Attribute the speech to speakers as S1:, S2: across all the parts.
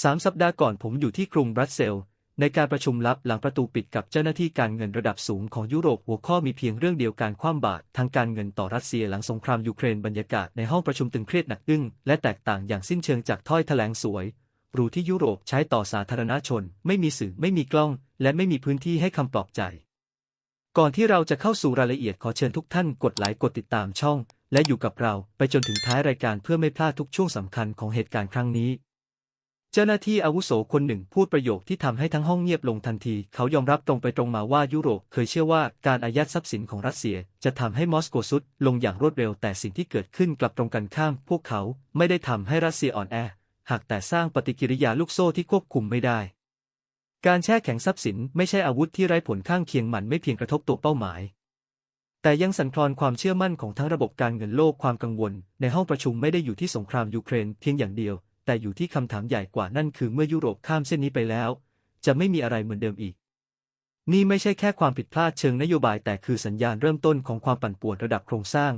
S1: สามสัปดาห์ก่อนผมอยู่ที่กรุงบรัสเซลส์ในการประชุมลับหลังประตูปิดกับเจ้าหน้าที่การเงินระดับสูงของยุโรปหัวข้อมีเพียงเรื่องเดียวการคว่ำบาตรทางการเงินต่อรัสเซียหลังสงครามยูเครนบรรยากาศในห้องประชุมตึงเครียดหนักอึ้งและแตกต่างอย่างสิ้นเชิงจากถ้อยแถลงสวยหรูที่ยุโรปใช้ต่อสาธารณชน ไม่มีสื่อไม่มีกล้อง และไม่มีพื้นที่ให้คำปลอบใจ ก่อนที่เราจะเข้าสู่รายละเอียดขอเชิญทุกท่านกดไลค์กดติดตามช่อง และอยู่กับเราไปจนถึงท้ายรายการเพื่อไม่พลาดทุกช่วงสำคัญของเหตุการณ์ครั้งนี้ เจ้าหน้าที่อาวุโสคนหนึ่งพูดประโยคที่ทำให้ทั้งห้องเงียบลงทันที เขายอมรับตรงไปตรงมาว่ายุโรปเคยเชื่อว่าการอายัดทรัพย์สินของรัสเซีย จะทำให้มอสโกสุดลงอย่างรวดเร็ว แต่สิ่งที่เกิดขึ้นกลับตรงกันข้าม พวกเขาไม่ได้ทำให้รัสเซียอ่อนแอ หากแต่สร้างปฏิกิริยาลูกโซ่ที่ควบคุมไม่ได้ การแช่แข็งทรัพย์สินไม่ใช่อาวุธที่ไร้ผลข้างเคียงมันไม่เพียงกระทบตัวเป้าหมาย แต่ยังสั่นคลอนความเชื่อมั่นของทั้งระบบการเงินโลกความกังวล ในห้องประชุมไม่ได้อยู่ที่สงครามยูเครนเพียงอย่างเดียว แต่อยู่ที่คำถามใหญ่กว่านั่นคือเมื่อยุโรปข้ามเส้นนี้ไปแล้ว จะไม่มีอะไรเหมือนเดิมอีก นี่ไม่ใช่แค่ความผิดพลาดเชิงนโยบาย แต่คือสัญญาณเริ่มต้นของความปั่นป่วนระดับโครงสร้าง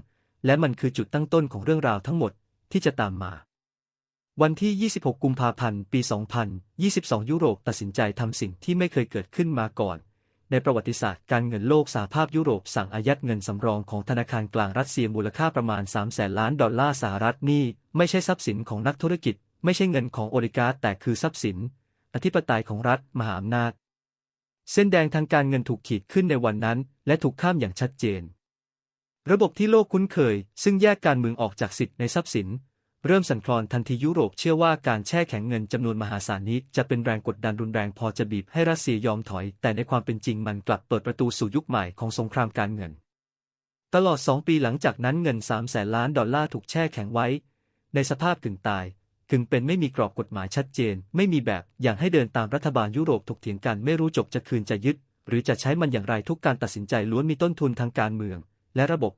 S1: และมันคือจุดตั้งต้นของเรื่องราวทั้งหมดที่จะตามมา วันที่ 26 กุมภาพันธ์ ปี 2022 ยุโรปตัดสินใจทำสิ่งที่ไม่เคยเกิดขึ้นมาก่อน ในประวัติศาสตร์การเงินโลกสหภาพยุโรปสั่งอายัดเงินสำรองของธนาคารกลางรัสเซียมูลค่าประมาณ3แสนล้านดอลลาร์สหรัฐนี่ไม่ใช่ทรัพย์สินของนักธุรกิจ ไม่ใช่เงินของโอลิการ์แต่คือทรัพย์สิน อธิปไตยของรัฐมหาอำนาจ เส้นแดงทางการเงินถูกขีดขึ้นในวันนั้น และถูกข้ามอย่างชัดเจน ระบบที่โลกคุ้นเคย ซึ่งแยกการเมืองออกจากสิทธิในทรัพย์สิน เริ่มสั่นคลอนทันทียุโรปเชื่อว่าการแช่แข็งเงินจำนวนมหาศาลนี้จะเป็นแรงกดดันรุนแรงพอจะบีบให้รัสเซียยอมถอย แต่ในความเป็นจริงมันกลับเปิดประตูสู่ยุคใหม่ของสงครามการเงิน ตลอด 2 ปีหลังจากนั้นเงิน3แสนล้านดอลลาร์ถูกแช่แข็งไว้ ในสภาพกึ่งตาย กึ่งเป็นไม่มีกรอบกฎหมายชัดเจน ไม่มีแบบอย่างให้เดินตามรัฐบาลยุโรปถกเถียงกันไม่รู้จบจะคืนจะยึด หรือจะใช้มันอย่างไรทุกการตัดสินใจล้วนมีต้นทุนทางการเมือง และระบบ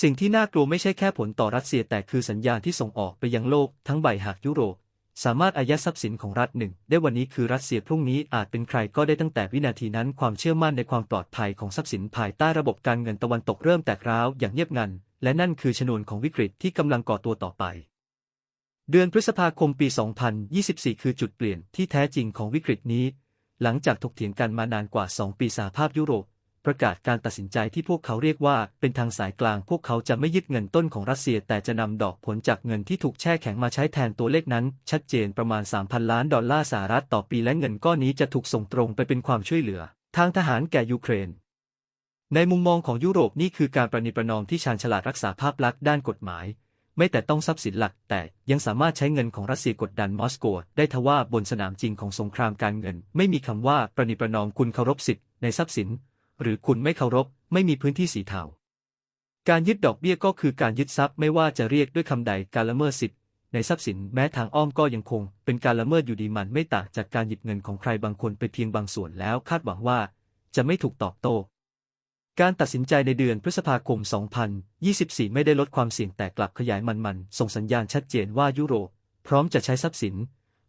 S1: สิ่งที่น่ากลัวไม่ใช่แค่ผลต่อรัสเซียแต่คือสัญญาณที่ส่งออกไปยังโลกทั้งใบหากยุโรปสามารถอายัดทรัพย์สินของรัฐหนึ่ง ได้วันนี้คือรัสเซียพรุ่งนี้อาจเป็นใครก็ได้ตั้งแต่วินาทีนั้นความเชื่อมั่นในความปลอดภัยของทรัพย์สินภายใต้ระบบการเงินตะวันตกเริ่มแตกร้าวอย่างเงียบงัน และนั่นคือชนวนของวิกฤตที่กำลังก่อตัวต่อไป เดือนพฤษภาคมปี 2024 คือจุดเปลี่ยนที่แท้จริงของวิกฤตนี้ หลังจากถกเถียงกันมานานกว่า 2 ปีสหภาพยุโรป ประกาศการตัดสินใจที่พวกเขาเรียกว่าเป็นทางสายกลาง พวกเขาจะไม่ยึดเงินต้นของรัสเซีย แต่จะนำดอกผลจากเงินที่ถูกแช่แข็งมาใช้แทนตัวเลขนั้น ชัดเจนประมาณ 3,000 ล้านดอลลาร์สหรัฐต่อปีและเงินก้อนนี้จะถูกส่งตรงไปเป็นความช่วยเหลือ ทางทหารแก่ยูเครน ในมุมมองของยุโรปนี่คือการประนีประนอมที่ชาญฉลาดรักษาภาพลักษณ์ด้านกฎหมาย ไม่แต่ต้องทรัพย์สินหลัก แต่ยังสามารถใช้เงินของรัสเซียกดดันมอสโก ได้ทว่าบนสนามจริงของสงครามการเงิน ไม่มีคำว่าประนีประนอมคุณเคารพสิทธิ์ในทรัพย์สิน หรือคุณไม่เคารพไม่มีพื้นที่สีเทาการยึดดอกเบี้ยก็คือการยึดทรัพย์ไม่ว่าจะเรียกด้วยคำใดการละเมิดสิทธิ์ในทรัพย์สินแม้ทางอ้อมก็ยังคง เป็นการละเมิดอยู่ดีมันไม่ต่างจากการหยิบเงินของใครบางคนไปเพียงบางส่วนแล้วคาดหวังว่า จะไม่ถูกตอบโต้ การตัดสินใจในเดือนพฤษภาคม 2024 ไม่ได้ลดความเสี่ยงแต่กลับขยายมันๆส่งสัญญาณชัดเจนว่ายุโรป พร้อมจะใช้ทรัพย์สิน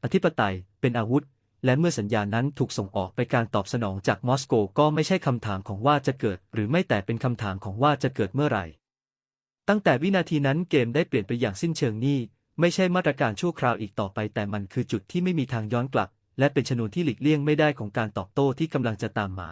S1: อธิปไตย เป็นอาวุธ และเมื่อสัญญาณนั้นถูกส่งออกไปการตอบสนองจากมอสโกก็ไม่ใช่คำถามของว่าจะเกิด หรือไม่แต่เป็นคำถามของว่าจะเกิดเมื่อไหร่ ตั้งแต่วินาทีนั้นเกมได้เปลี่ยนไปอย่างสิ้นเชิงนี่ไม่ใช่มาตรการชั่วคราวอีกต่อไปแต่มันคือจุดที่ไม่มีทางย้อนกลับ และเป็นชนวนที่หลีกเลี่ยงไม่ได้ของการตอบโต้ที่กำลังจะตามมา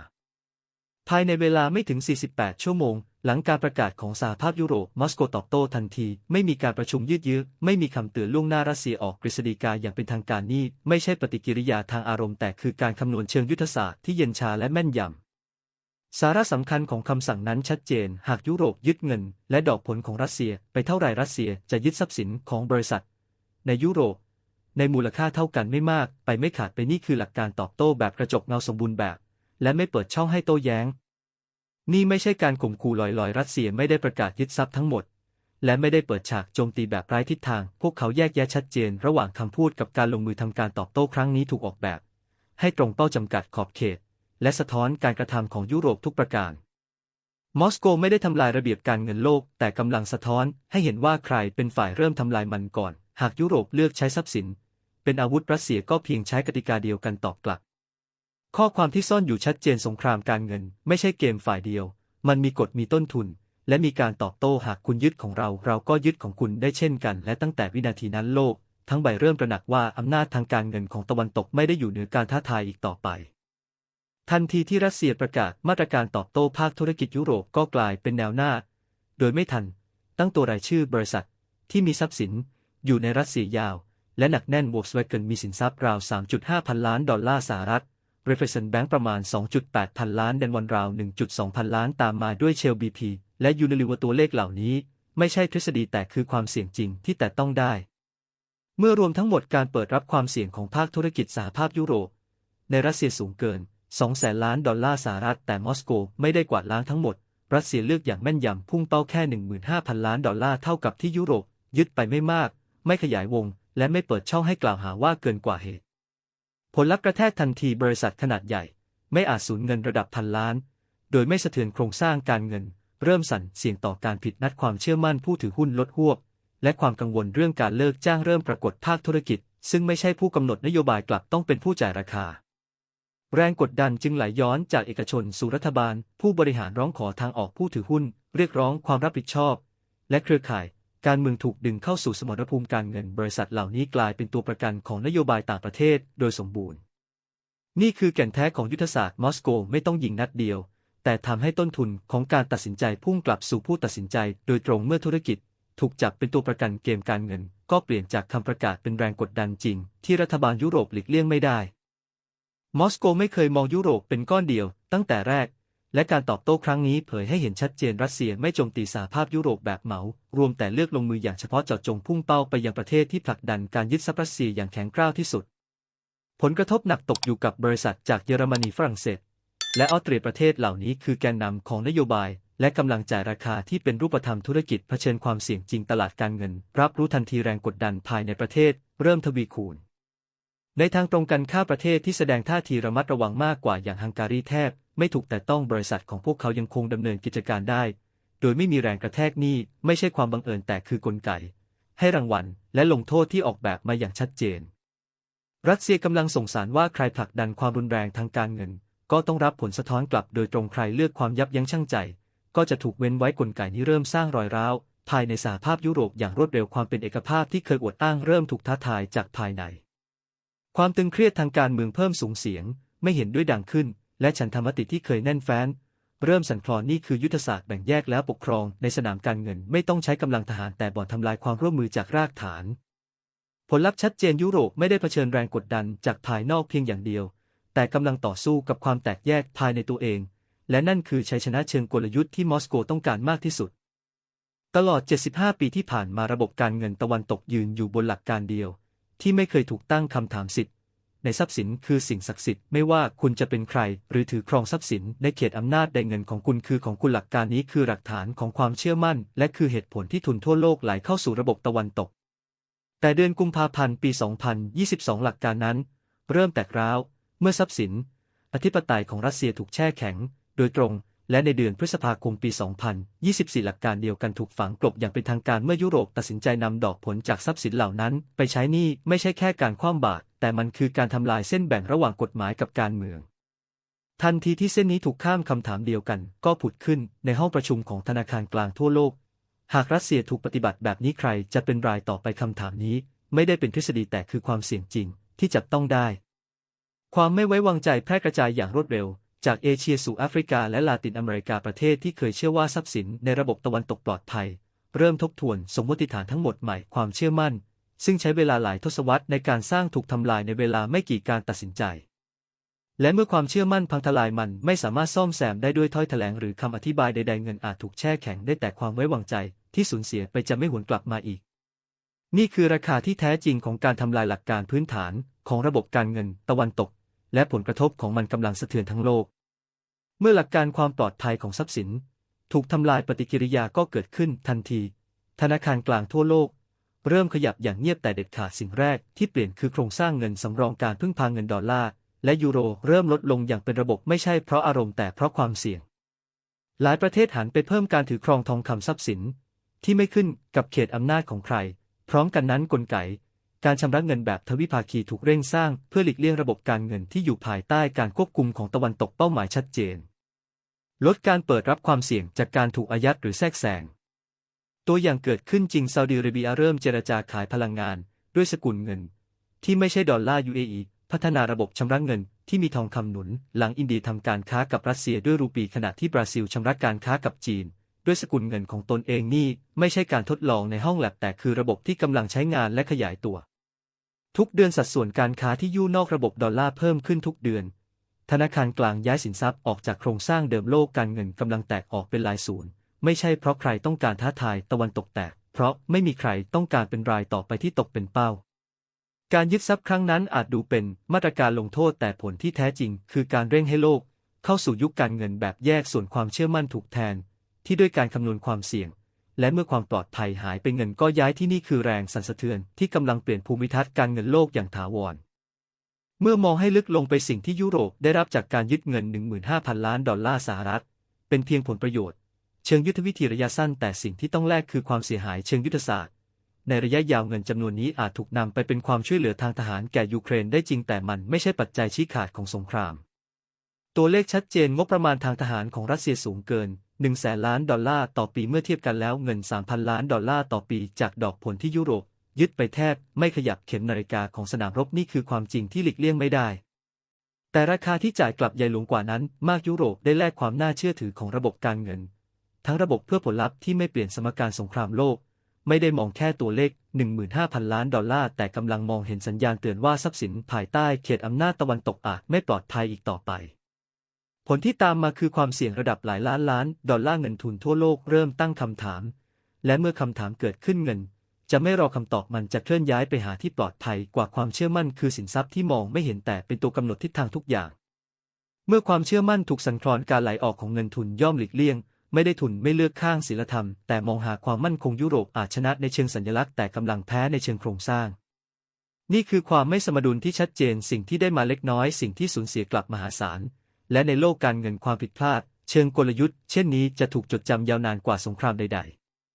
S1: ภายในเวลาไม่ถึง 48 ชั่วโมง หลังการประกาศของสหภาพยุโรป มอสโกตอบโต้ทันที ไม่มีการประชุมยืดเยื้อ ไม่มีคำเตือนล่วงหน้ารัสเซียออกกฤษฎีกาอย่างเป็นทางการนี่ ไม่ใช่ปฏิกิริยาทางอารมณ์แต่คือการคำนวณเชิงยุทธศาสตร์ที่เย็นชาและแม่นยำ สาระสำคัญของคำสั่งนั้นชัดเจน หากยุโรปยึดเงิน และดอกผลของรัสเซีย ไปเท่าไรรัสเซียจะยึดทรัพย์สินของบริษัท ในยุโรป ในมูลค่าเท่ากันไม่มาก ไปไม่ขาดไปนี่คือหลักการตอบโต้แบบกระจกเงาสมบูรณ์แบบ และไม่เปิดช่องให้โต้แย้ง นี่ไม่ใช่การข่มขู่ลอยๆ รัสเซียไม่ได้ประกาศยึดทรัพย์ทั้งหมด และไม่ได้เปิดฉากโจมตีแบบไร้ทิศทาง พวกเขาแยกแยะชัดเจน ระหว่างคำพูดกับการลงมือทำการตอบโต้ครั้งนี้ถูกออกแบบ ให้ตรงเป้าจำกัดขอบเขต และสะท้อนการกระทำของยุโรปทุกประการ มอสโกไม่ได้ทำลายระเบียบการเงินโลก แต่กำลังสะท้อนให้เห็นว่าใครเป็นฝ่ายเริ่มทำลายมันก่อน หากยุโรปเลือกใช้ทรัพย์สิน เป็นอาวุธรัสเซียก็เพียงใช้กติกาเดียวกันตอบกลับ ข้อความที่ซ่อนอยู่ชัดเจนสงครามการเงิน ไม่ใช่เกมฝ่ายเดียว มันมีกฎมีต้นทุน และมีการตอบโต้หากคุณยึดของเรา เราก็ยึดของคุณได้เช่นกัน และตั้งแต่วินาทีนั้นโลก ทั้งใบเริ่มตระหนักว่าอำนาจทางการเงินของตะวันตกไม่ได้อยู่เหนือการท้าทายอีกต่อไป ทันทีที่รัสเซียประกาศมาตรการตอบโต้ภาคธุรกิจยุโรปก็กลายเป็นแนวหน้า โดยไม่ทัน ตั้งตัวรายชื่อบริษัท ที่มีทรัพย์สิน อยู่ในรัสเซียยาว และหนักแน่น Volkswagen มีสินทรัพย์ราว 3.5 พันล้านดอลลาร์สหรัฐ r e f e r e n Bank ประมาณ 2.8 พันล้านเดนวันราว 1.2 พันล้านตามมาด้วย Shell BP และ Unilever ตัวเลขเหล่านี้ ไม่ใช่ทฤษฎีแต่คือความเสี่ยงจริงที่แต่ต้องได้ เมื่อรวมทั้งหมดการเปิดรับความเสี่ยงของภาคธุรกิจสหภาพยุโรป ในรัสเซียสูงเกิน 2 แสนล้านดอลลาร์สหรัฐ แต่มอสโกไม่ได้กวาดล้างทั้งหมด รัสเซียเลือกอย่างแม่นยำพุ่งเป้าแค่ 15,000 ล้านดอลลาร์เท่ากับที่ยุโรปยึดไปไม่มาก ไม่ขยายวง และไม่เปิดช่องให้กล่าวหาว่าเกินกว่าเหตุ ผลลัพธ์กระแทกทันทีบริษัทขนาดใหญ่ ไม่อาจสูญเงินระดับพันล้าน โดยไม่สะเทือนโครงสร้างการเงิน เริ่มสั่นเสี่ยงต่อการผิดนัดความเชื่อมั่นผู้ถือหุ้นลดหวบ และความกังวลเรื่องการเลิกจ้างเริ่มปรากฏภาคธุรกิจ ซึ่งไม่ใช่ผู้กำหนดนโยบายกลับต้องเป็นผู้จ่ายราคา แรงกดดันจึงไหลย้อนจากเอกชนสู่รัฐบาล ผู้บริหารร้องขอทางออกผู้ถือหุ้น เรียกร้องความรับผิดชอบ และเครือข่าย การเมืองถูกดึงเข้าสู่สมรภูมิการเงิน บริษัทเหล่านี้กลายเป็นตัวประกันของนโยบายต่างประเทศโดยสมบูรณ์ นี่คือแก่นแท้ของยุทธศาสตร์มอสโกไม่ต้องยิงนัดเดียว แต่ทำให้ต้นทุนของการตัดสินใจพุ่งกลับสู่ผู้ตัดสินใจโดยตรงเมื่อธุรกิจ ถูกจับเป็นตัวประกันเกมการเงิน ก็เปลี่ยนจากคำประกาศเป็นแรงกดดันจริง ที่รัฐบาลยุโรปหลีกเลี่ยงไม่ได้ มอสโกไม่เคยมองยุโรปเป็นก้อนเดียว ตั้งแต่แรก และการตอบโต้ครั้งนี้เผยให้เห็นชัดเจนรัสเซียไม่โจมตีสหภาพยุโรปแบบเหมา รวมแต่เลือกลงมืออย่างเฉพาะเจาะจงพุ่งเป้าไปยังประเทศที่ผลักดันการยึดทรัพย์รัสเซียอย่างแข็งกร้าวที่สุด ผลกระทบหนักตกอยู่กับบริษัทจากเยอรมนีฝรั่งเศส และออสเตรียประเทศเหล่านี้คือแกนนำของนโยบาย และกำลังจ่ายราคาที่เป็นรูปธรรมธุรกิจเผชิญความเสี่ยงจริงตลาดการเงิน รับรู้ทันทีแรงกดดันภายในประเทศ เริ่มทวีคูณในทางตรงกันข้ามประเทศที่แสดงท่าทีระมัดระวังมากกว่าอย่างฮังการีแทบ ไม่ถูกแต่ต้องบริษัทของพวกเขายังคงดำเนินกิจการได้ โดยไม่มีแรงกระแทกนี่ไม่ใช่ความบังเอิญแต่คือกลไก ให้รางวัลและลงโทษที่ออกแบบมาอย่างชัดเจน รัสเซียกำลังส่งสารว่าใครผลักดันความรุนแรงทางการเงิน ก็ต้องรับผลสะท้อนกลับโดยตรงใครเลือกความยับยั้งชั่งใจ ก็จะถูกเว้นไว้กลไกนี้เริ่มสร้างรอยร้าวภายในสหภาพยุโรปอย่างรวดเร็วความเป็นเอกภาพที่เคยอวดอ้างเริ่มถูกท้าทายจากภายใน ความตึงเครียดทางการเมืองเพิ่มสูงเสียง ไม่เห็นด้วยดังขึ้น และฉันธรรมติที่เคยแน่นแฟ้น เริ่มสั่นคลอนนี่คือยุทธศาสตร์แบ่งแยกแล้วปกครองในสนามการเงินไม่ต้องใช้กำลังทหารแต่บ่อนทำลายความร่วมมือจากรากฐาน ผลลัพธ์ชัดเจนยุโรปไม่ได้เผชิญแรงกดดันจากภายนอกเพียงอย่างเดียว แต่กำลังต่อสู้กับความแตกแยกภายในตัวเอง และนั่นคือชัยชนะเชิงกลยุทธ์ที่มอสโกต้องการมากที่สุด ตลอด 75 ปีที่ผ่านมาระบบการเงินตะวันตกยืนอยู่บนหลักการเดียว ที่ไม่เคยถูกตั้งคำถามสิทธิ์ ในทรัพย์สินคือสิ่งศักดิ์สิทธิ์ไม่ว่าคุณจะเป็นใคร หรือถือครองทรัพย์สินในเขตอำนาจใดเงินของคุณคือของคุณหลักการนี้คือหลักฐานของความเชื่อมั่น และคือเหตุผลที่ทุนทั่วโลกไหลเข้าสู่ระบบตะวันตก แต่เดือนกุมภาพันธ์ปี 2022 หลักการนั้น เริ่มแตกร้าว เมื่อทรัพย์สิน อธิปไตยของรัสเซียถูกแช่แข็ง โดยตรง และในเดือนพฤษภาคมปี 2024 หลักการเดียวกันถูกฝังกลบอย่างเป็นทางการเมื่อยุโรปตัดสินใจนำดอกผลจากทรัพย์สินเหล่านั้น ไปใช้หนี้ไม่ใช่แค่การคว่ำบาตร แต่มันคือการทำลายเส้นแบ่งระหว่างกฎหมายกับการเมือง ทันทีที่เส้นนี้ถูกข้ามคำถามเดียวกัน ก็ผุดขึ้นในห้องประชุมของธนาคารกลางทั่วโลก หากรัสเซียถูกปฏิบัติแบบนี้ใครจะเป็นรายต่อไปคำถามนี้ ไม่ได้เป็นทฤษฎีแต่คือความเสี่ยงจริงที่จับต้องได้ ความไม่ไว้วางใจแพร่กระจายอย่างรวดเร็วจากเอเชียสู่แอฟริกาและลาตินอเมริกาประเทศที่เคยเชื่อว่าทรัพย์สินในระบบตะวันตกปลอดภัย เริ่มทบทวนสมมติฐานทั้งหมดใหม่ความเชื่อมั่น ซึ่งใช้เวลาหลายทศวรรษในการสร้างถูกทำลายในเวลาไม่กี่การตัดสินใจ และเมื่อความเชื่อมั่นพังทลายมันไม่สามารถซ่อมแซมได้ด้วยถ้อยแถลงหรือคำอธิบายใดๆเงินอาจถูกแช่แข็งได้แต่ความไว้วางใจที่สูญเสียไปจะไม่หวนกลับมาอีก นี่คือราคาที่แท้จริงของการทำลายหลักการพื้นฐานของระบบการเงินตะวันตก และผลกระทบของมันกำลังสะเทือนทั้งโลก เมื่อหลักการความปลอดภัยของทรัพย์สิน ถูกทำลายปฏิกิริยาก็เกิดขึ้นทันที ธนาคารกลางทั่วโลก เริ่มขยับอย่างเงียบแต่เด็ดขาดสิ่งแรกที่เปลี่ยนคือโครงสร้างเงินสำรองการพึ่งพาเงินดอลลาร์และยูโรเริ่มลดลงอย่างเป็นระบบไม่ใช่เพราะอารมณ์แต่เพราะความเสี่ยง หลายประเทศหันไปเพิ่มการถือครองทองคำทรัพย์สิน ที่ไม่ขึ้นกับเขตอำนาจของใคร พร้อมกันนั้นกลไก การชำระเงินแบบทวิภาคีถูกเร่งสร้างเพื่อหลีกเลี่ยงระบบการเงินที่อยู่ภายใต้การควบคุมของตะวันตกเป้าหมายชัดเจน ลดการเปิดรับความเสี่ยงจากการถูกอายัดหรือแทรกแซง ตัวอย่างเกิดขึ้นจริงซาอุดิอาระเบียเริ่มเจรจาขายพลังงาน ด้วยสกุลเงิน ที่ไม่ใช่ดอลลาร์ UAE พัฒนาระบบชำระเงินที่มีทองคำหนุน หลังอินเดียทำการค้ากับรัสเซียด้วยรูปีขณะที่บราซิลชำระการค้ากับจีน ด้วยสกุลเงินของตนเองนี่ไม่ใช่การทดลองในห้องแลบแต่คือระบบที่กำลังใช้งานและขยายตัว ทุกเดือนสัดส่วนการค้าที่ยู่นอกระบบดอลลาร์เพิ่มขึ้นทุกเดือน ธนาคารกลางย้ายสินทรัพย์ออกจากโครงสร้างเดิมโลกการเงินกำลังแตกออกเป็นลายศูนย์ ไม่ใช่เพราะใครต้องการท้าทายตะวันตกแตก เพราะไม่มีใครต้องการเป็นรายต่อไปที่ตกเป็นเป้า การยึดทรัพย์ครั้งนั้นอาจดูเป็นมาตรการลงโทษแต่ผลที่แท้จริง คือการเร่งให้โลก เข้าสู่ยุคการเงินแบบแยกส่วนความเชื่อมั่นถูกแทน ที่ด้วยการคำนวณความเสี่ยง และเมื่อความปลอดภัยหายไปเงินก็ย้ายที่นี่คือแรงสั่นสะเทือนที่กำลังเปลี่ยนภูมิทัศน์การเงินโลกอย่างถาวรเมื่อมองให้ลึกลงไปสิ่งที่ยุโรปได้รับจากการยึดเงิน 15,000 ล้านดอลลาร์สหรัฐ เป็นเพียงผลประโยชน์ เชิงยุทธวิธีระยะสั้นแต่สิ่งที่ต้องแลกคือความเสียหายเชิงยุทธศาสตร์ ในระยะยาวเงินจำนวนนี้อาจถูกนำไปเป็นความช่วยเหลือทางทหารแก่ยูเครนได้จริงแต่มันไม่ใช่ปัจจัยชี้ขาดของสงคราม ตัวเลขชัดเจนงบประมาณทางทหารของรัสเซียสูงเกิน1แสนล้านดอลลาร์ต่อปีเมื่อเทียบกันแล้วเงิน 3,000 ล้านดอลลาร์ต่อปีจากดอกผลที่ยุโรปยึดไปแทบไม่ขยับเข็มนาฬิกาของสนามรบนี่คือความจริงที่หลีกเลี่ยงไม่ได้ แต่ราคาที่จ่ายกลับใหญ่หลวงกว่านั้น มากยุโรปได้แลกความน่าเชื่อถือของระบบการเงิน ทั้งระบบเพื่อผลลัพธ์ที่ไม่เปลี่ยนสมการสงครามโลก ไม่ได้มองแค่ตัวเลข 15,000 ล้านดอลลาร์ แต่กำลังมองเห็นสัญญาณเตือนว่าทรัพย์สินภายใต้เขตอำนาจตะวันตกอาจไม่ปลอดภัยอีกต่อไป ผลที่ตามมาคือความเสี่ยงระดับหลายล้านล้าน ดอลลาร์เงินทุนทั่วโลกเริ่มตั้งคำถาม และเมื่อคำถามเกิดขึ้นเงิน จะไม่รอคำตอบมันจะเคลื่อนย้ายไปหาที่ปลอดภัยกว่าความเชื่อมั่นคือสินทรัพย์ที่มองไม่เห็นแต่เป็นตัวกำหนดทิศทางทุกอย่าง เมื่อความเชื่อมั่นถูกสั่นคลอนการไหลออกของเงินทุนย่อมหลีกเลี่ยง ไม่ได้ทุนไม่เลือกข้างศีลธรรม แต่มองหาความมั่นคงยุโรปอาจชนะในเชิงสัญลักษณ์แต่กำลังแพ้ในเชิงโครงสร้าง นี่คือความไม่สมดุลที่ชัดเจนสิ่งที่ได้มาเล็กน้อยสิ่งที่สูญเสียกลับมหาศาล และในโลกการเงินความผิดพลาด เชิงกลยุทธ์ เช่นนี้จะถูกจดจำยาวนานกว่าสงครามใด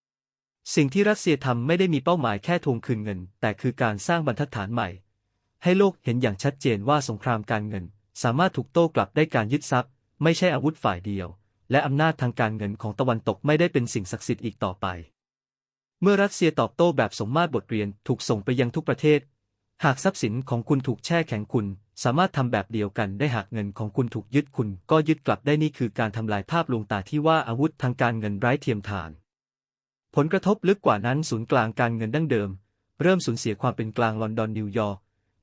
S1: ๆ สิ่งที่รัสเซียทำไม่ได้มีเป้าหมายแค่ทวงคืนเงิน แต่คือการสร้างบรรทัดฐานใหม่ ให้โลกเห็นอย่างชัดเจนว่าสงครามการเงิน สามารถถูกโต้กลับได้การยึดทรัพย์ ไม่ใช่อาวุธฝ่ายเดียว และอำนาจทางการเงินของตะวันตกไม่ได้เป็นสิ่งศักดิ์สิทธิ์อีกต่อไป เมื่อรัสเซียตอบโต้แบบสมมาตรบทเรียนถูกส่งไปยังทุกประเทศ หากทรัพย์สินของคุณถูกแช่แข็งคุณ สามารถทำแบบเดียวกันได้หากเงินของคุณถูกยึดคุณ ก็ยึดกลับได้นี่คือการทำลายภาพลวงตาที่ว่าอาวุธทางการเงินไร้เทียมทาน ผลกระทบลึกกว่านั้นศูนย์กลางการเงินดั้งเดิม เริ่มสูญเสียความเป็นกลางลอนดอนนิวยอร์ก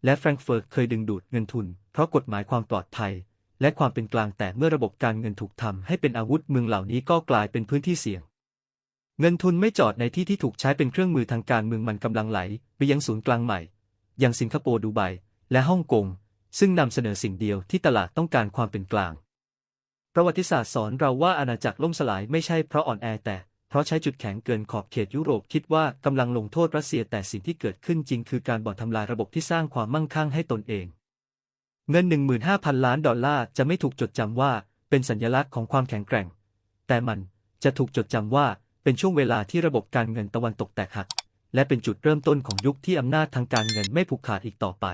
S1: และแฟรงก์เฟิร์ตเคยดึงดูดเงินทุน เพราะกฎหมายความปลอดภัย และความเป็นกลางแต่เมื่อระบบการเงินถูกทำให้เป็นอาวุธเมืองเหล่านี้ก็กลายเป็นพื้นที่เสี่ยง เงินทุนไม่จอดในที่ที่ถูกใช้เป็นเครื่องมือทางการเมืองมันกำลังไหลไปยังศูนย์กลางใหม่ อย่างสิงคโปร์ดูไบและฮ่องกง ซึ่งนำเสนอสิ่งเดียวที่ตลาดต้องการความเป็นกลาง ประวัติศาสตร์สอนเราว่าอาณาจักรล่มสลายไม่ใช่เพราะอ่อนแอแต่เพราะใช้จุดแข็งเกินขอบเขตยุโรปคิดว่ากำลังลงโทษรัสเซียแต่สิ่งที่เกิดขึ้นจริงคือการบ่อนทำลายระบบที่สร้างความมั่งคั่งให้ตนเอง เงิน 15,000 ล้านดอลลาร์จะไม่ถูกจดจำว่าเป็นสัญลักษณ์ของความแข็งแกร่ง แต่มันจะถูกจดจำว่าเป็นช่วงเวลาที่ระบบการเงินตะวันตกแตกหัก และเป็นจุดเริ่มต้นของยุคที่อำนาจทางการเงินไม่ผูกขาดอีกต่อไป